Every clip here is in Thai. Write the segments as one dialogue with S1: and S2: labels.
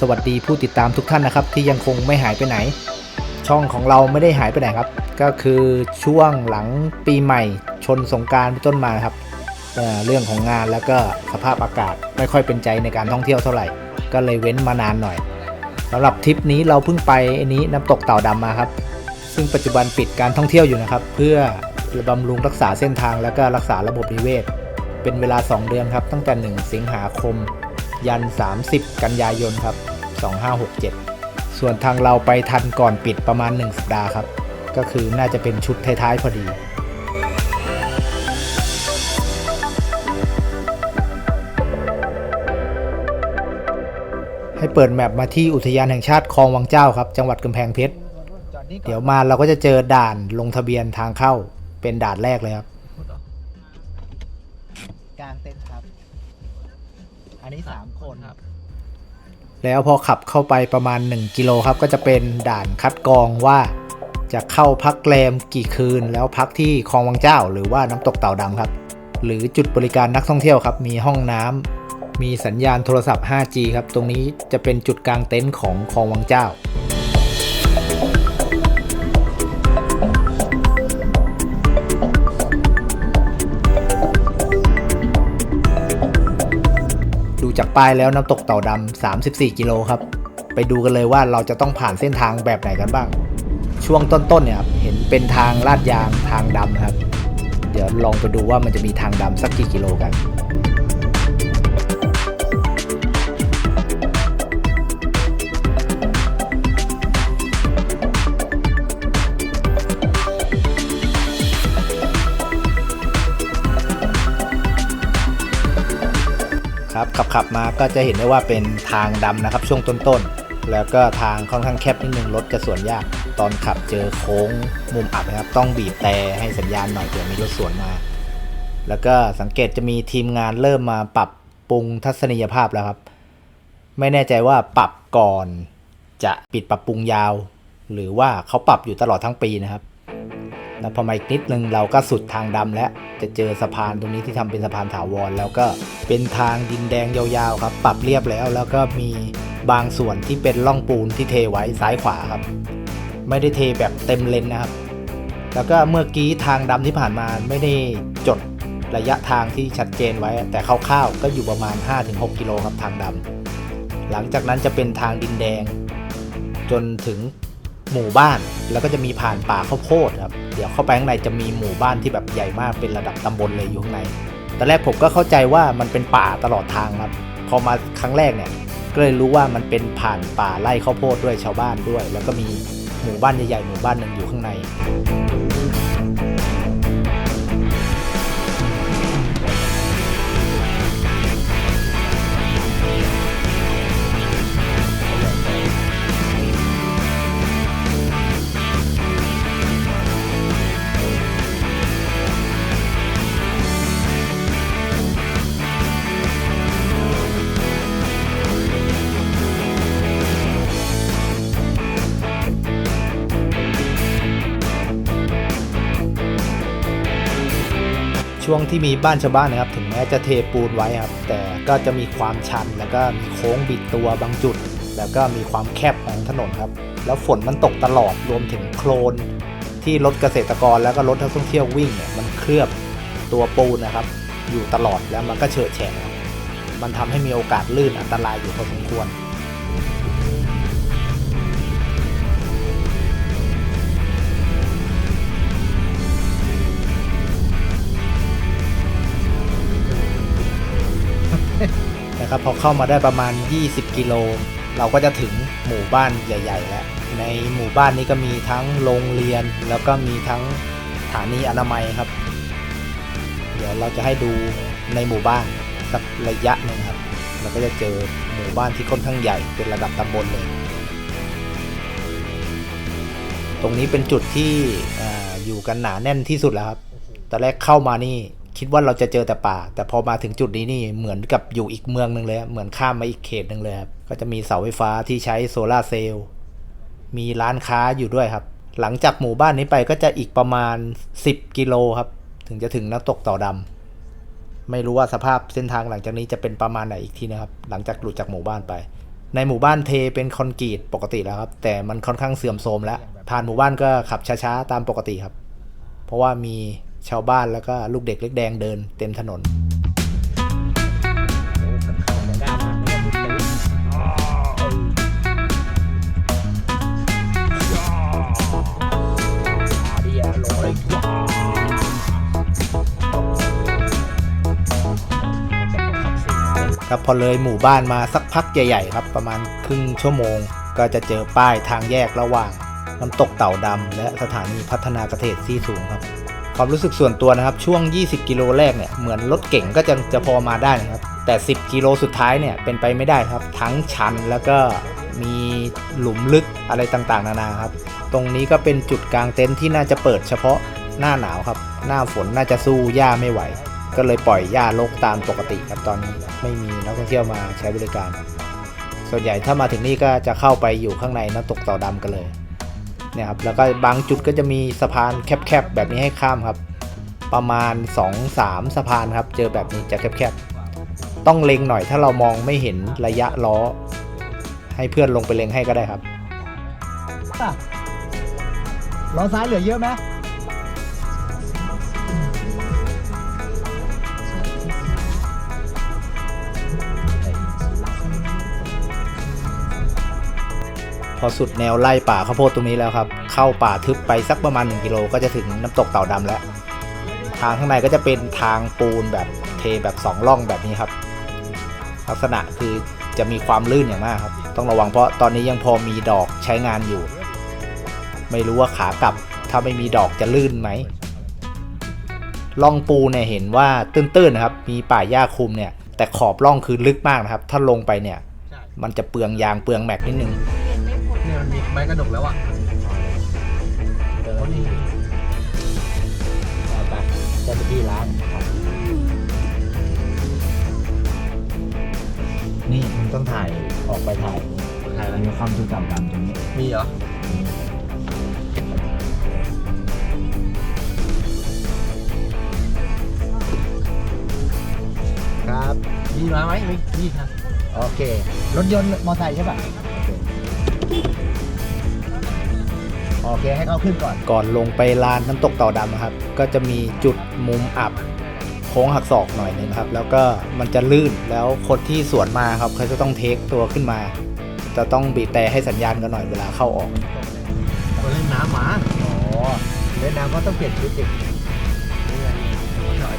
S1: สวัสดีผู้ติดตามทุกท่านนะครับ ที่ยังคงไม่หายไปไหน ช่องของเราไม่ได้หายไปไหนครับ ก็คือช่วงหลังปีใหม่ ชนสงการเป็นต้นมาครับเเรื่องของงานแล้วก็สภาพอากาศไม่ค่อยเป็นใจในการท่องเที่ยวเท่าไหร่ ก็เลยเว้นมานานหน่อยสำหรับทริปนี้เราเพิ่งไปอันนี้น้ำตกเต่าดำมาครับ ซึ่งปัจจุบันปิดการท่องเที่ยวอยู่นะครับ เพื่อบำรุงรักษาเส้นทางแล้วก็รักษาระบบนิเวศ เป็นเวลา 2 เดือนครับ ตั้งแต่ 1 สิงหาคม ยัน 30 กันยายนครับ 2567 ส่วนทางเราไปทันก่อนปิดประมาณ 1 สัปดาห์ครับ ก็คือน่าจะเป็นชุดท้ายๆพอดีให้เปิดแมปมาที่อุทยานแห่งชาติคลองวังเจ้าครับ จังหวัดกำแพงเพชร เดี๋ยวมาเราก็จะเจอด่านลงทะเบียนทางเข้าเป็นด่านแรกเลยครับ
S2: กลางเต็นท์ครับ อันนี้สามคน
S1: แล้วพอขับเข้าไปประมาณ 1 กิโลครับ ก็จะเป็นด่านคัดกรองว่า จะเข้าพักแรมกี่คืน แล้วพักที่คลองวังเจ้า หรือว่าน้ำตกเต่าดำครับ หรือจุดบริการนักท่องเที่ยวครับ มีห้องน้ำมีสัญญาณโทรศัพท์ 5G ครับ ตรงนี้จะเป็นจุดกลางเต็นท์ของคลองวังเจ้า จากป้ายแล้วน้ำตกเต่าดำ34 กิโลครับ ไปดูกันเลยว่าเราจะต้องผ่านเส้นทางแบบไหนกันบ้าง ช่วงต้นๆเนี่ยครับเห็นเป็นทางลาดยางทางดำครับ เดี๋ยวลองไปดูว่ามันจะมีทางดำสักกี่กิโลกัน ขับขับมาก็จะเห็นได้ว่าเป็นทางดำนะครับ ช่วงต้นๆ แล้วก็ทางค่อนข้างแคบนิดนึงรถจะสวนยาก ตอนขับเจอโค้งมุมอับนะครับ ต้องบีบแต่ให้สัญญาณหน่อยเผื่อมีรถสวนมา แล้วก็สังเกตจะมีทีมงานเริ่มมาปรับปรุงทัศนียภาพแล้วครับ ไม่แน่ใจว่าปรับก่อนจะปิดปรับปรุงยาว หรือว่าเขาปรับอยู่ตลอดทั้งปีนะครับ แล้วพอมาอีกนิดนึงเราก็สุดทางดำแล้วจะเจอสะพานตรงนี้ที่ทำเป็นสะพานถาวรแล้วก็เป็นทางดินแดงยาวๆครับ ปรับเรียบแล้ว แล้วก็มีบางส่วนที่เป็นร่องปูนที่เทไว้ซ้ายขวาครับ ไม่ได้เทแบบเต็มเลนนะครับ แล้วก็เมื่อกี้ทางดำที่ผ่านมาไม่ได้จดระยะทางที่ชัดเจนไว้ แต่คร่าวๆก็อยู่ประมาณ 5-6 กิโลครับทางดำหลังจากนั้นจะเป็นทางดินแดง จนถึง หมู่บ้านแล้วก็จะมีผ่านป่าข้าวโพดครับเดี๋ยวเข้าไปข้างในจะมีหมู่บ้านที่แบบใหญ่มากเป็นระดับตำบลเลยอยู่ข้างในตอนแรกผมก็เข้าใจว่ามันเป็นป่าตลอดทางครับพอมาครั้งแรกเนี่ยก็เลยรู้ว่ามันเป็นผ่านป่าไร่ข้าวโพดด้วยชาวบ้านด้วย แล้วก็มีหมู่บ้านใหญ่ๆหมู่บ้านหนึ่งอยู่ข้างใน วงที่มีบ้านชาวบ้านนะครับ ถึงแม้จะเทปูนไว้ครับ แต่ก็จะมีความชันแล้วก็มีโค้งบิดตัวบางจุด แล้วก็มีความแคบของถนนครับ แล้วฝนมันตกตลอดรวมถึงโคลน ที่รถเกษตรกรแล้วก็รถนักท่องเที่ยววิ่งเนี่ยมันเคลือบตัวปูนนะครับ อยู่ตลอดแล้วมันก็เฉอะแฉะมันทำให้มีโอกาสลื่นอันตรายอยู่พอสมควร นะครับพอเข้ามาได้ประมาณ 20 กิโล เราก็จะถึงหมู่บ้านใหญ่ ๆ แล้ว ในหมู่บ้านนี้ก็มีทั้งโรงเรียน แล้วก็มีทั้งสถานีอนามัยครับ เดี๋ยวเราจะให้ดูในหมู่บ้านสักระยะหนึ่งครับเราก็จะเจอหมู่บ้านที่ค่อนข้างใหญ่เป็นระดับตำบลเลย ตรงนี้เป็นจุดที่ออยู่กันหนาแน่นที่สุดแล้วครับตอนแรกเข้ามานี่ คิดว่าเราจะเจอแต่ป่า แต่พอมาถึงจุดนี้นี่เหมือนกับอยู่อีกเมืองหนึ่งเลยเหมือนข้ามมาอีกเขตหนึ่งเลยครับก็จะมีเสาไฟฟ้าที่ใช้โซลาเซลล์มีร้านค้าอยู่ด้วยครับ หลังจากหมู่บ้านนี้ไปก็จะอีกประมาณ 10 กิโลครับ ถึงจะถึงน้ำตกต่าดำไม่รู้ว่าสภาพเส้นทางหลังจากนี้จะเป็นประมาณไหนอีกทีนะครับ หลังจากหลุดจากหมู่บ้านไป ในหมู่บ้านเทเป็นคอนกรีตปกติแล้วครับ แต่มันค่อนข้างเสื่อมโทรมแล้วผ่านหมู่บ้านก็ขับช้าๆตามปกติครับ เพราะว่ามี ชาวบ้านแล้วก็ลูกเด็กเล็กแดงเดินเต็มถนนครับพอเลยหมู่บ้านมาสักพักใหญ่ๆครับ ประมาณครึ่งชั่วโมง ก็จะเจอป้ายทางแยกระหว่างน้ำตกเต่าดำและสถานีพัฒนาเกษตรที่สูงครับ ความรู้สึกส่วนตัวนะครับช่วง 20 กิโลแรกเนี่ยเหมือนรถเก่งก็จะจะพอมาได้นะครับแต่ 10 กิโลสุดท้ายเนี่ยเป็นไปไม่ได้ครับ ทั้งชันแล้วก็มีหลุมลึกอะไรต่างๆ นานาครับ ตรงนี้ก็เป็นจุดกลางเต็นท์ที่น่าจะเปิดเฉพาะหน้าหนาวครับ หน้าฝนน่าจะสู้หญ้าไม่ไหว ก็เลยปล่อยหญ้ารกตามปกติครับตอนนี้ไม่มีนักท่องเที่ยวมาใช้บริการ ส่วนใหญ่ถ้ามาถึงนี่ก็จะเข้าไปอยู่ข้างในน้ำตกต่าดำกันเลย เนี่ยครับแล้วก็บางจุดก็จะมีสะพานแคบๆแบบนี้ให้ข้ามครับ ประมาณ 2-3 สะพานครับ เจอแบบนี้จะแคบๆต้องเล็งหน่อยถ้าเรามองไม่เห็นระยะล้อ ให้เพื่อนลงไปเล็งให้ก็ได้ครับ
S2: ล้อซ้ายเหลือเยอะไหม
S1: พอสุดแนวไล่ป่าข้าวโพดตรงนี้แล้วครับ เข้าป่าทึบไปสักประมาณ 1 กิโลก็จะถึงน้ำตกเต่าดำแล้ว ทางข้างในก็จะเป็นทางปูนแบบเทแบบ2ร่องแบบนี้ครับ ลักษณะคือจะมีความลื่นอย่างมากครับ ต้องระวังเพราะตอนนี้ยังพอมีดอกใช้งานอยู่ ไม่รู้ว่าขากลับถ้าไม่มีดอกจะลื่นไหมร่องปูเนี่ยเห็นว่าตื้นๆนะครับ มีป่าหญ้าคุมเนี่ย แต่ขอบร่องคือลึกมากนะครับ ถ้าลงไปเนี่ย มันจะเปลืองยางเปลืองแม็กนิดนึง
S2: เนี่ยมันมี ไม้กระดกแล้วอะเดี๋ยวนี่เอาไปเจ้าหน้าที่ร้าน
S1: นี่มันต้องถ่ายออกไปถ่าย
S2: ถ่ายอะไร
S1: มีความทรงจำดำตรงนี้
S2: มีเหรอ
S1: ครับ
S2: มีมาไหมไม่มีครับ
S1: โอเค รถยนต์มอเตอร์ไซค์ใช่ป่ะ โอเคให้เขาขึ้นก่อน ก่อนลงไปลานน้ำตกเต่าดำนะครับ ก็จะมีจุดมุมอับโค้งหักศอกหน่อยนึงครับ แล้วก็มันจะลื่นแล้วคนที่สวนมาครับเขาจะต้องเทคตัวขึ้นมา จะต้องบีบแต่ให้สัญญาณกันหน่อยเวลาเข้าออก
S2: ตัวเล่นน้ำหมา
S1: อ๋อเล่นน้ำก็ต้องเปลี่ยนชุดอีก
S2: นี่ไงหน่อย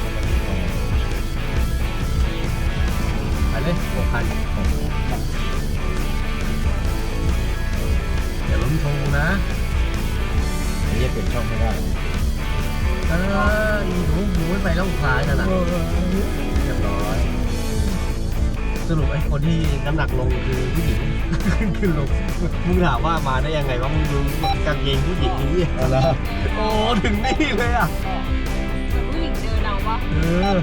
S2: ไปเลยหกพันเดี๋ยวล้มทงนะ
S1: ไม่ใช่ เปลี่ยนช่องไม่ได้
S2: เอออีหนูหนูไม่ไปแล้วขายกันนะเรียบร้อยสรุปไอ้คนที่น้ำหนักลงคือผู้หญิง ขึ้นลงมึงถามว่ามาได้ยังไงว่ามึงดูกางเกงผู้หญิงนี้
S1: เอาละ
S2: โอ้ถึงนี่เลยอะ
S3: เหมือนผู้หญิงเจอเราปะ
S2: เออ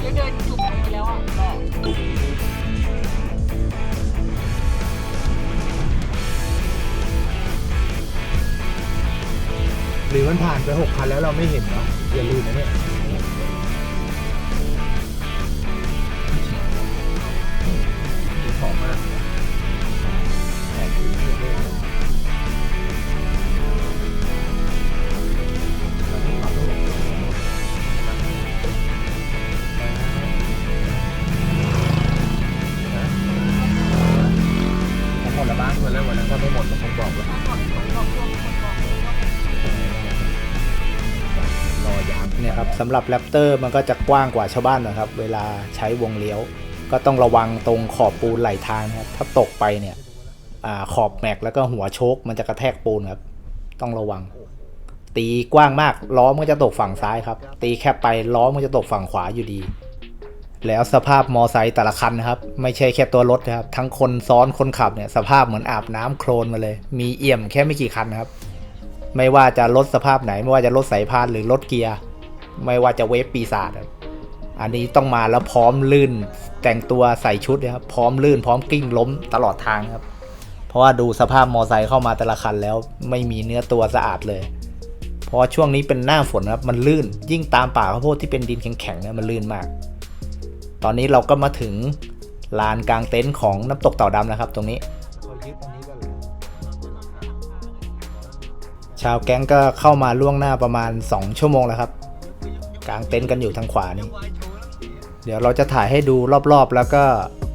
S3: แล้วเดินจุ่มลงไปแล้วอะ
S1: หรือมันผ่านไปหกคันแล้วเราไม่เห็นเนาะอย่าลืมนะเนี่ย
S2: หอมมาก
S1: สำหรับแรปเตอร์มันก็จะกว้างกว่าชาวบ้านนะครับ เวลาใช้วงเลี้ยว ก็ต้องระวังตรงขอบปูนไหลทางนะครับ ถ้าตกไปเนี่ยอขอบแม็กแล้วก็หัวโชคมันจะกระแทกปูนครับ ต้องระวัง ตีกว้างมากล้อมันจะตกฝั่งซ้ายครับ ตีแคบไปล้อมันจะตกฝั่งขวาอยู่ดี แล้วสภาพมอไซค์แต่ละคันนะครับ ไม่ใช่แค่ตัวรถนะครับ ทั้งคนซ้อนคนขับเนี่ยสภาพเหมือนอาบน้ำโคลนมาเลย มีเอี่ยมแค่ไม่กี่คันนะครับ ไม่ว่าจะรถสภาพไหนไม่ว่าจะรถสายพานหรือรถเกียร์ ไม่ว่าจะเวฟปีศาจอันนี้ต้องมาแล้วพร้อมลื่น แต่งตัวใส่ชุดนะครับพร้อมลื่น พร้อมกิ้งล้มตลอดทางครับ เพราะว่าดูสภาพมอไซค์เข้ามาแต่ละคันแล้วไม่มีเนื้อตัวสะอาดเลยเพราะช่วงนี้เป็นหน้าฝนครับมันลื่น ยิ่งตามป่าข้าวโพดที่เป็นดินแข็งๆเนี่ยมันลื่นมาก ตอนนี้เราก็มาถึงลานกลางเต็นท์ของน้ำตกเต่าดำนะครับ ตรงนี้ชาวแก๊งก็เข้ามาล่วงหน้าประมาณ 2 ชั่วโมงแล้วครับ กลางเต็นท์กันอยู่ทางขวานี่เดี๋ยวเราจะถ่ายให้ดูรอบๆ แล้วก็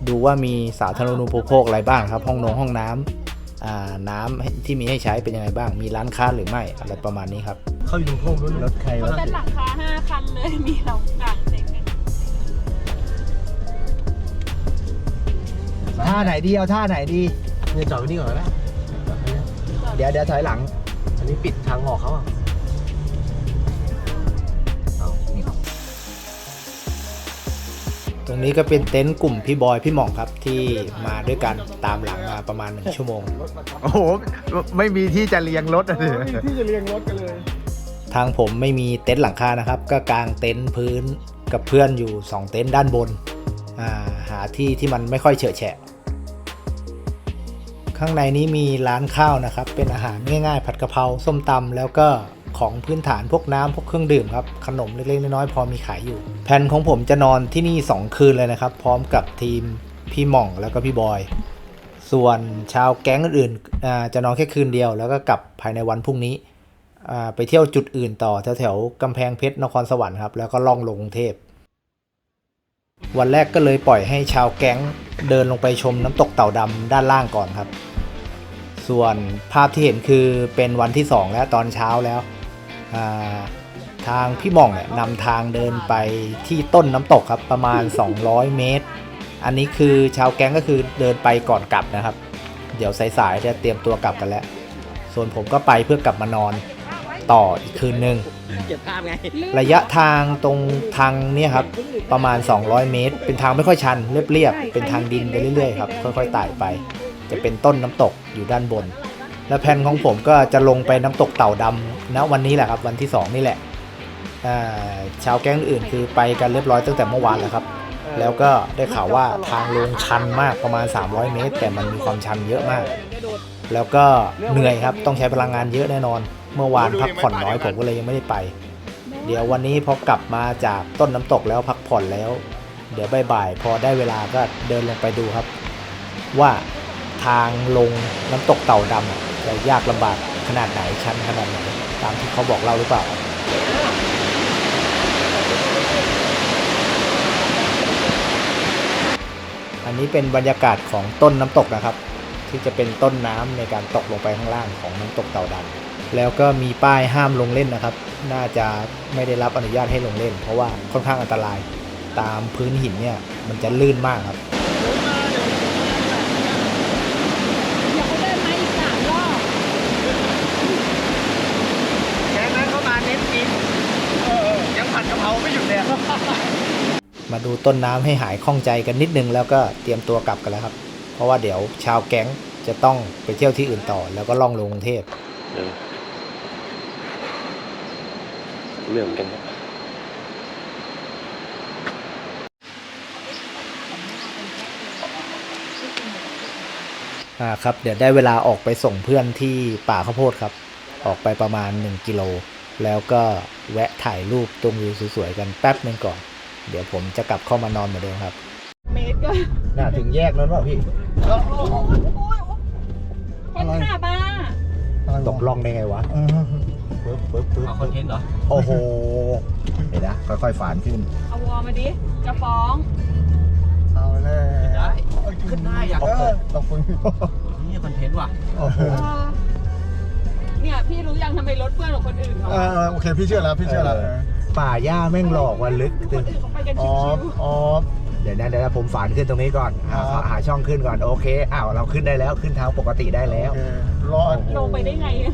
S1: ดูว่ามีสาธารณูปโภคอะไรบ้างครับ ห้องนงห้องน้ำอ่าน้ำที่มีให้ใช้เป็นยังไงบ้าง มีร้านค้าหรือไม่อะไรประมาณนี้ครับ
S2: เข้าอยู่ตรงห้องนู้น
S1: รถใคร
S3: รถ
S1: วะ
S3: เต้นหลังคาห้าคันเลยมีเรากลางเต็นท์กัน
S1: ท่าไหนดีเอาท่าไหนดี
S2: เนี่ยจอดไว้นี่ก่อนก็ได้
S1: เดี๋ยวเดี๋ยวถอยหลัง
S2: อันนี้ปิดทางออกเขาอะ
S1: ตรงนี้ก็เป็นเต็นท์กลุ่มพี่บอยพี่หม่องครับที่มาด้วยกันตามหลังมาประมาณหนึ่งชั่วโมง
S4: โอ้โห ไม่มีที่จะเรียงรถอะสิ
S1: ทางผมไม่มีเต็นท์หลังคานะครับ ก็กางเต็นท์พื้นกับเพื่อนอยู่ 2 เต็นท์ด้านบนอ่าหาที่ที่มันไม่ค่อยเฉอะแฉะ ข้างในนี้มีร้านข้าวนะครับ เป็นอาหารง่ายๆ ผัดกะเพราส้มตำแล้วก็ ของพื้นฐานพวกน้ำพวกเครื่องดื่มครับขนมเล็กๆน้อยๆพอมีขายอยู่ แผนของผมจะนอนที่นี่ 2 คืนเลยนะครับ พร้อมกับทีมพี่หม่องแล้วก็พี่บอย ส่วนชาวแก๊งอื่นๆจะนอนแค่คืนเดียว แล้วก็กลับภายในวันพรุ่งนี้ไปเที่ยวจุดอื่นต่อแถวแถวๆกำแพงเพชรนครสวรรค์ครับแล้วก็ล่องลงกรุงเทพวันแรกก็เลยปล่อยให้ชาวแก๊งเดินลงไปชมน้ำตกเต่าดำด้านล่างก่อนครับ ส่วนภาพที่เห็นคือเป็นวันที่ 2 แล้วตอนเช้าแล้ว ทางพี่หม่องเนี่ยนำทางเดินไปที่ต้นน้ำตกครับประมาณ 200 เมตร อันนี้คือชาวแก๊งก็คือเดินไปก่อนกลับนะครับ เดี๋ยวสายๆจะเตรียมตัวกลับกันแล้ว ส่วนผมก็ไปเพื่อกลับมานอนต่ออีกคืนหนึ่ง
S2: เก็บภาพไง
S1: ระยะทางตรงทางเนี่ยครับประมาณ 200 เมตร เป็นทางไม่ค่อยชันเรียบๆเป็นทางดินไปเรื่อยๆครับค่อยๆไต่ไป จะเป็นต้นน้ำตกอยู่ด้านบน และแผนของผมก็จะลงไปน้ำตกเต่าดำ ณวันนี้แหละครับวันที่ 2 นี่แหละอ่าชาวแก๊งอื่นคือไปกันเรียบร้อยตั้งแต่เมื่อวานแล้วครับ แล้วก็ได้ข่าวว่าทางลงชันมากประมาณ 300 เมตร แต่มันมีความชันเยอะมาก แล้วก็เหนื่อยครับต้องใช้พลังงานเยอะแน่นอน เมื่อวานพักผ่อนน้อยผมก็เลยยังไม่ได้ไป เดี๋ยววันนี้พอกลับมาจากต้นน้ำตกแล้วพักผ่อนแล้ว เดี๋ยวบ่ายๆพอได้เวลาก็เดินลงไปดูครับ ว่าทางลงน้ำตกเต่าดำอะจะยากลำบาก ขนาดไหนชั้นขนาดไหนตามที่เขาบอกเล่าหรือเปล่าอันนี้เป็นบรรยากาศของต้นน้ำตกนะครับ ที่จะเป็นต้นน้ำในการตกลงไปข้างล่างของน้ำตกเต่าดำแล้วก็มีป้ายห้ามลงเล่นนะครับ น่าจะไม่ได้รับอนุญาตให้ลงเล่น เพราะว่าค่อนข้างอันตรายตามพื้นหินเนี่ยมันจะลื่นมากครับ
S3: อยากให้เดินมาอีกสามรอบ
S4: แค่นั้นเขามาเน้นกินเออยังผัดกะเพราไม่หยุดเลย
S1: มาดูต้นน้ำให้หายข้องใจกันนิดนึงแล้วก็เตรียมตัวกลับกันแล้วครับ เพราะว่าเดี๋ยวชาวแก๊งจะต้องไปเที่ยวที่อื่นต่อ แล้วก็ล่องลงกรุงเทพ
S2: เรื่องกันครับ
S1: อ่าครับเดี๋ยวได้เวลาออกไปส่งเพื่อนที่ป่าข้าวโพดครับ ออกไปประมาณ 1 กิโล แล้วก็แวะถ่ายรูปตรงวิวสวยๆกันแป๊บนึงก่อน เดี๋ยวผมจะกลับเข้ามานอนเหมือนเดิมครับ
S3: เมตรก็
S1: น่าถึงแยกนั้นเปล่าพี่
S3: คนขับอะ
S1: ตกล่องได้ไงวะปึ๊บปึ๊บปึ๊บ
S2: เอาคอนเทนต์เหรอ
S1: โอ้โห เดี๋ยวนะ ค่อยๆฝานขึ้น
S3: เอาวอมาดิ จะฟ้อง
S4: เอาเลย
S2: ได้ ขึ้นได้อยาก
S4: เออขอบคุณพี่
S2: นี่คอนเทนต์ว่ะ
S4: โอ้โห
S3: เออเนี่ย พี่รู้ยังทำไมรถเพื่อนของคนอื่นเขา
S4: เออโอเค พี่เชื่อแล้ว พี่เชื่อแล้ว
S1: เออ ป่าหญ้าแม่งหลอกวันลึก
S3: ค
S1: ตึ
S3: น
S1: ง
S3: อื่นเขาไปกัน
S4: อ๋
S3: ชิ
S4: อ
S3: ว
S4: อ๋อ
S1: เดี๋ยวนะเดี๋ยวนะผมฝานขึ้นตรงนี้ก่อนหา
S4: ครับ
S1: หาช่องขึ้นก่อนโอเคอ้าวเราขึ้นได้แล้วขึ้นทางปกติได้แล้ว
S4: โอเครอด
S3: ๆลงไปได้ไงอะ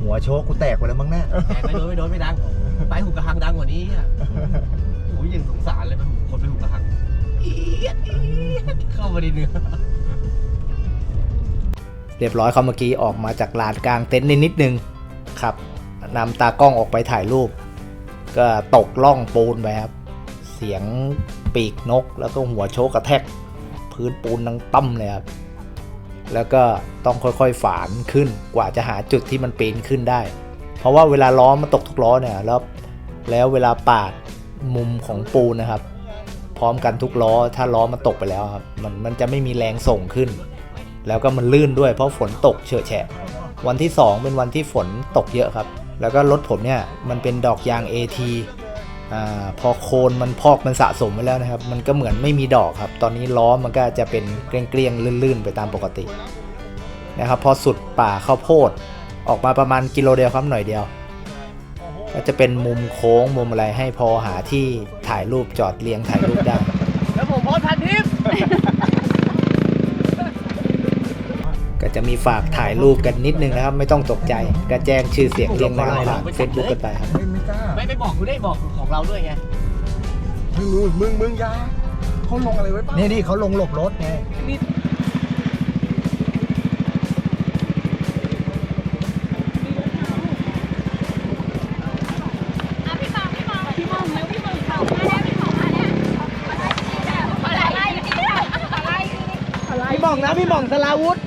S1: หัวโชกกูแตกไปแล้วมั้งเนี่ย
S2: แตกไม่โดนไม่โดนไม่ดังไปหูกระหังดังกว่านี้อะโอ้ยยังสงสารเลยมันคนไปหูกระหังอี๊ดอี๊ดเข้ามาในเนื้อ
S1: เรียบร้อยเขาเมื่อกี้ออกมาจากลานกลางเต็นท์นิดนิดนึงครับนำตากล้องออกไปถ่ายรูป ก็ตกล่องปูนไปครับ เสียงปีกนกแล้วก็หัวโชกกระแทก พื้นปูนดังตั้มเลยครับ แล้วก็ต้องค่อยๆฝานขึ้นกว่าจะหาจุดที่มันปีนขึ้นได้ เพราะว่าเวลาล้อมันตกทุกล้อเนี่ยแล้วแล้วเวลาปาดมุมของปูนนะครับ พร้อมกันทุกล้อถ้าล้อมันตกไปแล้วครับมันมันจะไม่มีแรงส่งขึ้น แล้วก็มันลื่นด้วยเพราะฝนตกเฉอะแฉะวันที่ 2 เป็นวันที่ฝนตกเยอะครับ แล้วก็รถผมเนี่ยมันเป็นดอกยาง AT อ่าพอโคนมันพอกมันสะสมไว้แล้วนะครับ มันก็เหมือนไม่มีดอกครับ ตอนนี้ล้อมันก็จะเป็นเกลี้ยงๆลื่นๆ ไปตามปกตินะครับพอสุดป่าข้าวโพดออกมาประมาณกิโลเดียวครับหน่อยเดียว ก็จะเป็นมุมโค้งมุมอะไรให้พอหาที่ถ่ายรูปจอดเรียงถ่ายรูปได้
S4: แล้วผมพสต์พันทิป
S1: ก็ จะมีฝากถ่ายรูปกันนิดนึงนะครับ ไม่ต้องตกใจก็แจ้งชื่อเสียงเรียงนามผ่านเฟซบุ๊กกันไปครับ
S2: ไม่ไม่กล้า
S4: ไม่ไปบอกกูได้บอกของเราด้วยไง
S2: มึงมึงมึงมึงอยาเขาลงอะไรไว้ป่ะนี่นี่เขาลงหลบรถไง
S3: อะพี่มองพี่มองพี่มองแล้วพี่มองเขามาแล้วพี่มองมาแล้วอะไรพี่อะไร
S4: พี่หม่องนะพี่หม่องสลาวุธ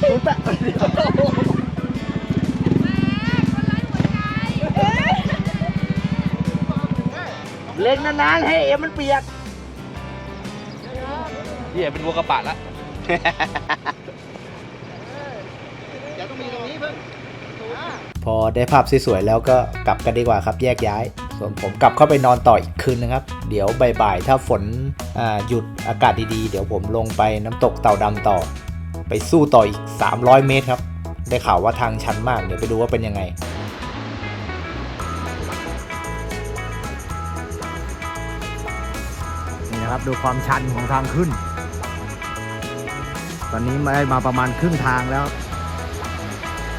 S3: คะ
S4: รู้ปะ
S3: แม่คนไร้หัวใจเอ๊ะ
S4: เล่นนานๆให้เอ็มมันเปียกเหี้ยเป็นวัวกระปะละอย่าต้องมีตรงนี้เพิ่ง
S1: พอได้ภาพสวยๆแล้วก็กลับกันดีกว่าครับแยกย้าย ส่วนผมกลับเข้าไปนอนต่ออีกคืนนะครับ เดี๋ยวบ่ายๆถ้าฝนอ่าหยุดอากาศดีๆ เดี๋ยวผมลงไปน้ำตกเต่าดำต่อ ไปสู้ต่ออีก 300 เมตรครับ ได้ข่าวว่าทางชันมากเดี๋ยวไปดูว่าเป็นยังไง
S2: นี่นะครับดูความชันของทางขึ้น ตอนนี้มาได้มาประมาณครึ่งทางแล้ว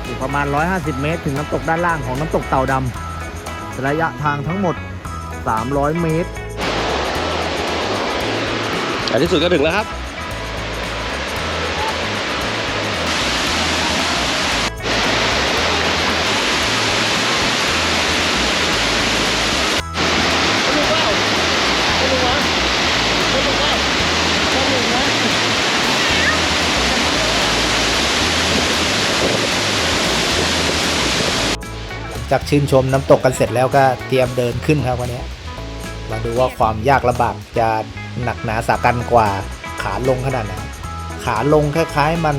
S2: อีกประมาณ 150 เมตร ถึงน้ำตกด้านล่างของน้ำตกเต่าดำระยะทางทั้งหมด 300 เมตร
S4: แต่ที่สุดก็ถึงแล้วครับ
S1: จากชื่นชมน้ำตกกันเสร็จแล้วก็เตรียมเดินขึ้นครับวันนี้มาดูว่าความยากลำบากจะหนักหนาสากันกว่าขาลงขนาดไหนขาลงคล้ายๆมัน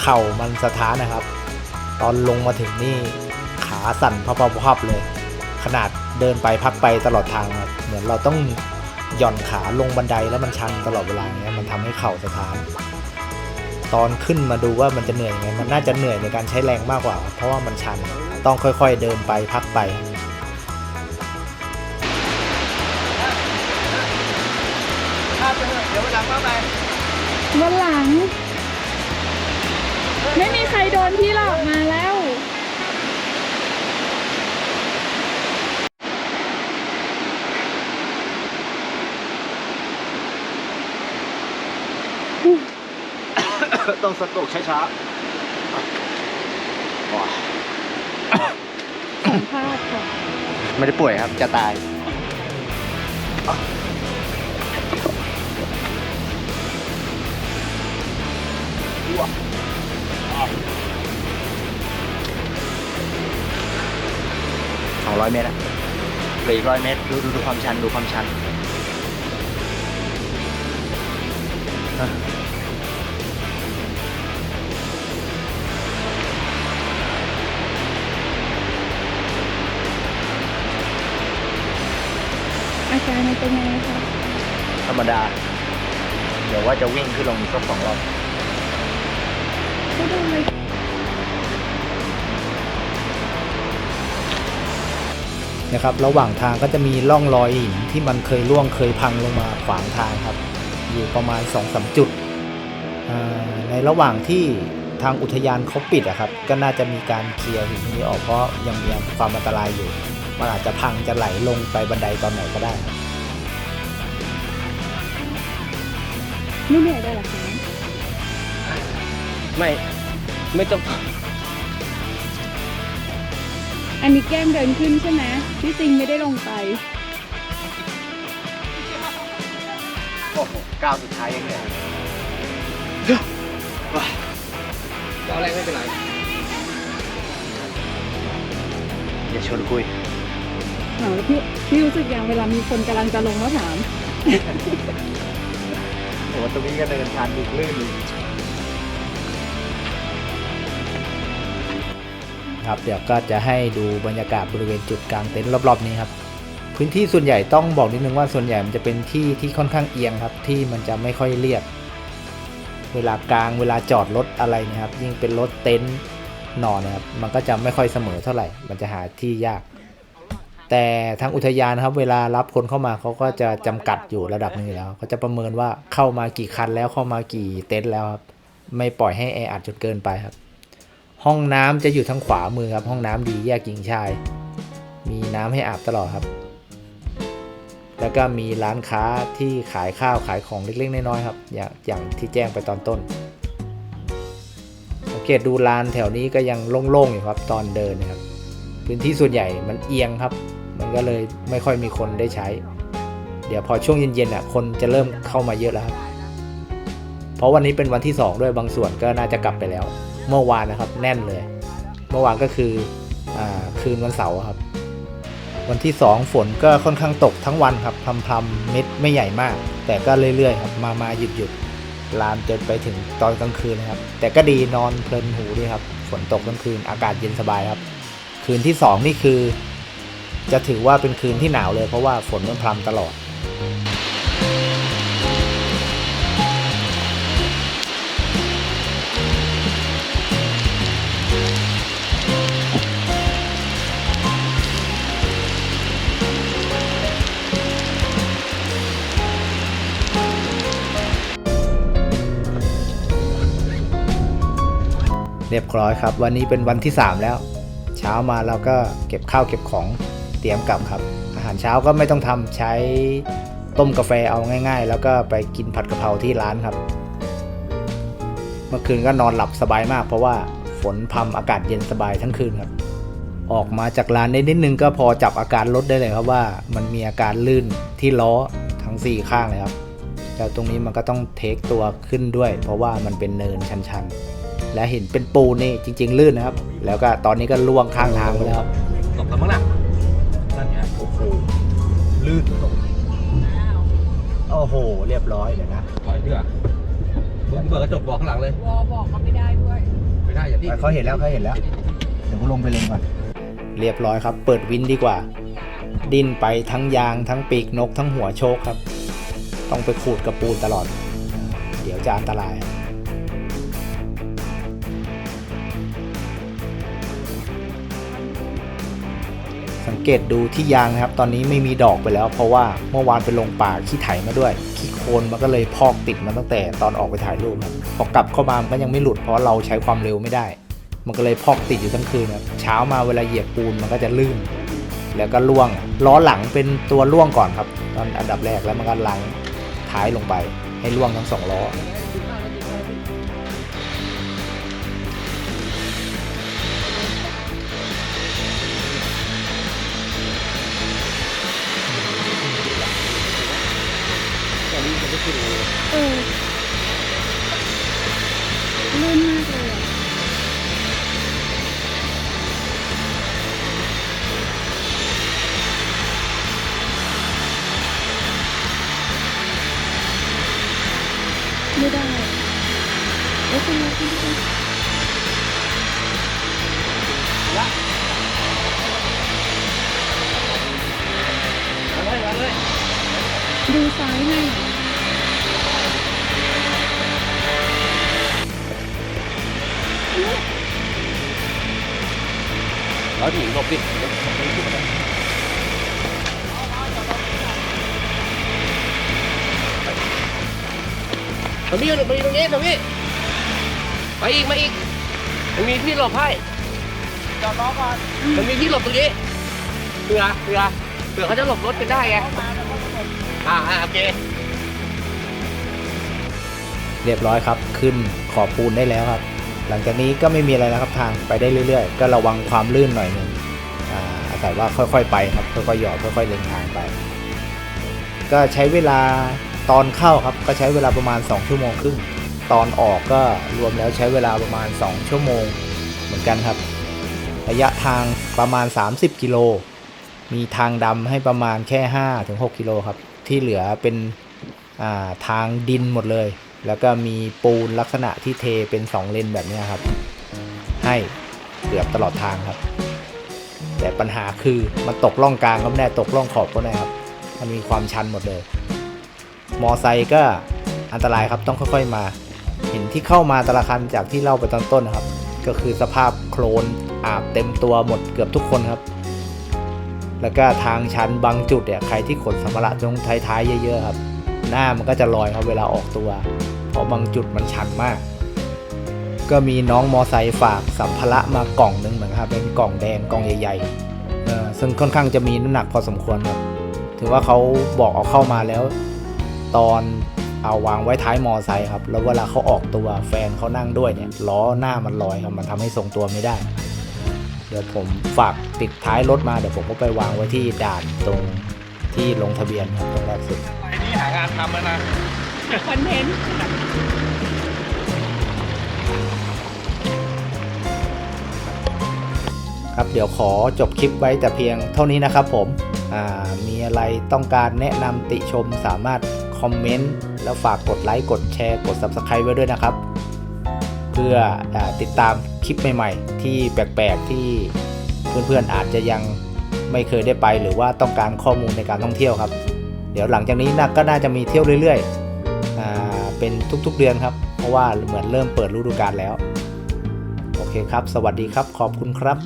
S1: เข่ามันสะท้านนะครับ ตอนลงมาถึงนี่ขาสั่นพับๆๆเลย ขนาดเดินไปพักไปตลอดทางครับเหมือนเราต้องหย่อนขาลงบันไดแล้วมันชันตลอดเวลาเงี้ยมันทำให้เข่าสะท้าน ตอนขึ้นมาดูว่ามันจะเหนื่อยยังไงมันน่าจะเหนื่อยในการใช้แรงมากกว่า เพราะว่ามันชัน ต้องค่อยๆเดินไปพักไป
S4: เดี๋ยววันหลังมาใหม่
S3: วันหลัง ไม่มีใครโดนพี่หลอกมาแล้ว
S4: ต้องสตกช้า
S3: สัมภาษณ์ค่ะ
S4: ไม่ได้ป่วยครับจะตาย
S2: สองร้อยเมตรอะเหลืออีกร้อยเมตร ดูดูดูความชัน ดูความชัน
S3: มันเป็นยังไงคะ
S2: ธรรมดา เดี๋ยวว่าจะวิ่งขึ้นลงอีกสักสองรอบ
S3: ก็ดูเลย
S1: นะครับ ระหว่างทางก็จะมีร่องรอยหินที่มันเคยร่วงเคยพังลงมาขวางทางครับ อยู่ประมาณ2อสจุดอ่าในระหว่างที่ทางอุทยานเขาปิดอะครับ ก็น่าจะมีการเคลียร์หินนี้ออกเพราะยังมีความอันตรายอยู่ มันอาจจะพังจะไหลลงไปบันไดตอนไหนก็ได้
S3: ไม่เหนื่อยเลยเหรอคะ
S4: ไม่ ไม่ต้อง
S3: อันนี้แกล้งเดินขึ้นใช่ไหมที่จริงไม่ได้ลงไป
S4: โอ้โหก้าวสุดท้ายยังไงก้าวแรกไม่เป็นไร
S2: อย่าชวนคุย
S3: ถามแล้วพี่พี่รู้สึกยังเวลามีคนกำลังจะลงแล้วถาม
S4: โอ้ตรงนี้ก็เดินทางดิกลื่นดี
S1: ครับเดี๋ยวก็จะให้ดูบรรยากาศบริเวณจุดกลางเต็นท์รอบๆนี้ครับพื้นที่ส่วนใหญ่ต้องบอกนิดนึงว่าส่วนใหญ่มันจะเป็นที่ที่ค่อนข้างเอียงครับที่มันจะไม่ค่อยเรียบเวลากลางเวลาจอดรถอะไรนะครับยิ่งเป็นรถเต็นท์นอนนะครับมันก็จะไม่ค่อยเสมอเท่าไหร่ มันจะหาที่ยาก แต่ทางอุทยานครับ เวลารับคนเข้ามาเขาก็จะจำกัดอยู่ระดับนึงอยู่แล้วเขาจะประเมินว่าเข้ามากี่คันแล้วเข้ามากี่เต็นท์แล้วครับไม่ปล่อยให้แออัดจนเกินไปครับ ห้องน้ำจะอยู่ทางขวามือครับ ห้องน้ำดีแยกหญิงชาย มีน้ำให้อาบตลอดครับ แล้วก็มีร้านค้าที่ขายข้าวขายของเล็กๆน้อยๆครับ อย่างอย่างที่แจ้งไปตอนต้นสังเกตดูลานแถวนี้ก็ยังโล่งๆอยู่ครับ ตอนเดินนะครับพื้นที่ส่วนใหญ่มันเอียงครับ มันก็เลยไม่ค่อยมีคนได้ใช้ เดี๋ยวพอช่วงเย็นๆอะคนจะเริ่มเข้ามาเยอะแล้วครับ เพราะวันนี้เป็นวันที่ 2 ด้วยบางส่วนก็น่าจะกลับไปแล้ว เมื่อวานนะครับแน่นเลย เมื่อวานก็คืออาคืนวันเสาร์ครับ วันที่ 2 ฝนก็ค่อนข้างตกทั้งวันครับพรำๆเม็ดไม่ใหญ่มาก แต่ก็เรื่อยๆครับมามาหยุดหยุดลามจนไปถึงตอนกลางคืนนะครับ แต่ก็ดีนอนเพลินหูดีครับ ฝนตกกลางคืนอากาศเย็นสบายครับ คืนที่ 2 นี่คือ จะถือว่าเป็นคืนที่หนาวเลยเพราะว่าฝนมันพรำตลอด เรียบร้อยครับ วันนี้เป็นวันที่ 3 แล้ว เช้ามาเราก็เก็บข้าวเก็บของ เตรียมกลับครับ อาหารเช้าก็ไม่ต้องทำใช้ต้มกาแฟเอาง่าย ๆ แล้วก็ไปกินผัดกะเพราที่ร้านครับ เมื่อคืนก็นอนหลับสบายมาก เพราะว่าฝนพรำอากาศเย็นสบายทั้งคืนครับ ออกมาจากร้านได้นิดนึงก็พอจับอาการรถได้เลยครับว่ามันมีอาการลื่นที่ล้อทั้ง 4 ข้างเลยครับแล้วตรงนี้มันก็ต้องเทคตัวขึ้นด้วย เพราะว่ามันเป็นเนินชันๆ และเห็นเป็นปูนนี่จริง ๆ ลื่นนะครับ แล้วก็ตอนนี้ก็ล่วงข้างทางไปแล้วครับ
S2: ตกแล้วมั้งนะ ลื่นตก
S1: โอ้โห เรียบร้อยเลยนะ
S2: ถอยเพื่อมึงเปิดกระจกบอกข้างหลังเลยว
S3: อบอกก็ไม่ได้ด้วย
S2: ไม่ได้อย่าพี่
S1: เขาเห็นแล้วเขาเห็นแล้ว เดี๋ยวกูลงไปเล่นก่อน เรียบร้อยครับ เปิดวินดีกว่า ดิ้นไปทั้งยางทั้งปีกนกทั้งหัวโชคครับ ต้องไปขูดกับปูนตลอด เดี๋ยวจะอันตราย เกตดูที่ยางนะครับ ตอนนี้ไม่มีดอกไปแล้ว เพราะว่าเมื่อวานไปลงป่าขี้ไถมาด้วยขี้โคลนมันก็เลยพอกติดมาตั้งแต่ตอนออกไปถ่ายรูปครับพอกลับเข้ามามันก็ยังไม่หลุดเพราะเราใช้ความเร็วไม่ได้ มันก็เลยพอกติดอยู่ทั้งคืนครับเช้ามาเวลาเหยียบปูนมันก็จะลื่น แล้วก็ล่วงล้อหลังเป็นตัวล่วงก่อนครับ ตอนอันดับแรกแล้วมันก็ลังท้ายลงไป ให้ล่วงทั้งสองล้อ
S3: เอ ไม่ได้โอ้คุณแม่คุณแม่ดูซ้ายให้หน่อย
S2: แล้วหนีหลบดิ ตรงนี้ตรงนี้ตรงนี้ตรงนี้ไปอีกมาอีกมันมีที่หลบให้จอดรอก่อนมันมีที่หลบตรงนี้เผื่อเผื่อเผื่อเขาจะหลบรถกันได้ไงอ่าอ่าโอเค
S1: เรียบร้อยครับ ขึ้นขอบปูนได้แล้วครับ หลังจากนี้ก็ไม่มีอะไรแล้วครับทางไปได้เรื่อย ๆ ก็ระวังความลื่นหน่อยหนึ่งอ่าอาศัยว่าค่อยๆไปครับค่อยๆหยอดค่อยๆเล็งทางไป ก็ใช้เวลา ตอนเข้าครับก็ใช้เวลาประมาณ 2 ชั่วโมงครึ่ง ตอนออกก็รวมแล้วใช้เวลาประมาณ 2 ชั่วโมงเหมือนกันครับ ระยะทางประมาณ 30 กิโล มีทางดำให้ประมาณแค่ 5-6 กิโลครับ ที่เหลือเป็นาทางดินหมดเลย แล้วก็มีปูนลักษณะที่เทเป็น 2 เลนแบบนี้ครับ ให้เกือบตลอดทางครับ แต่ปัญหาคือมันตกล่องกลางก็ไม่ได้ตกล่องขอบก็ได้ครับ มันมีความชันหมดเลย มอไซค์ก็อันตรายครับต้องค่อยๆมา เห็นที่เข้ามาแต่ละคันจากที่เล่าไปตอนต้นนะครับ ก็คือสภาพโคลนอาบเต็มตัวหมดเกือบทุกคนครับ แล้วก็ทางชันบางจุดเนี่ยใครที่ขนสัมภาระตรงท้ายๆเยอะๆครับ หน้ามันก็จะลอยครับเวลาออกตัว เพราะบางจุดมันชันมาก ก็มีน้องมอไซค์ฝากสัมภาระมากล่องหนึงเหมือนครับเป็นกล่องแดงกล่องใหญ่ๆซึ่งค่อนข้างจะมีน้ำหนักพอสมควรครับ ถือว่าเขาบอกเอาเข้ามาแล้ว ตอนเอาวางไว้ท้ายมอไซค์ครับ แล้วเวลาเขาออกตัวแฟนเขานั่งด้วยเนี่ยล้อหน้ามันลอยครับมันทำให้ทรงตัวไม่ได้ เดี๋ยวผมฝากติดท้ายรถมาเดี๋ยวผมก็ไปวางไว้ที่ด่านตรงที่ลงทะเบียนครับตรงแรกสุด
S4: ไอ้นี่หางานทำแล้วนะ
S3: คอนเทนต์
S1: ครับเดี๋ยวขอจบคลิปไว้แต่เพียงเท่านี้นะครับผมอ่ามีอะไรต้องการแนะนำติชมสามารถ คอมเมนต์แล้วฝากกดไลค์กดแชร์กด Subscribe ไว้ด้วยนะครับ เพื่ออติดตามคลิปใหม่ๆ ที่แปลกๆที่เพื่อนๆอาจจะยังไม่เคยได้ไป หรือว่าต้องการข้อมูลในการท่องเที่ยวครับ เดี๋ยวหลังจากนี้นะก็น่าจะมีเที่ยวเรื่อยๆเป็นทุกๆเดือนครับ เพราะว่าเหมือนเริ่มเปิดฤดูกาลแล้ว โอเคครับ สวัสดีครับ ขอบคุณครับ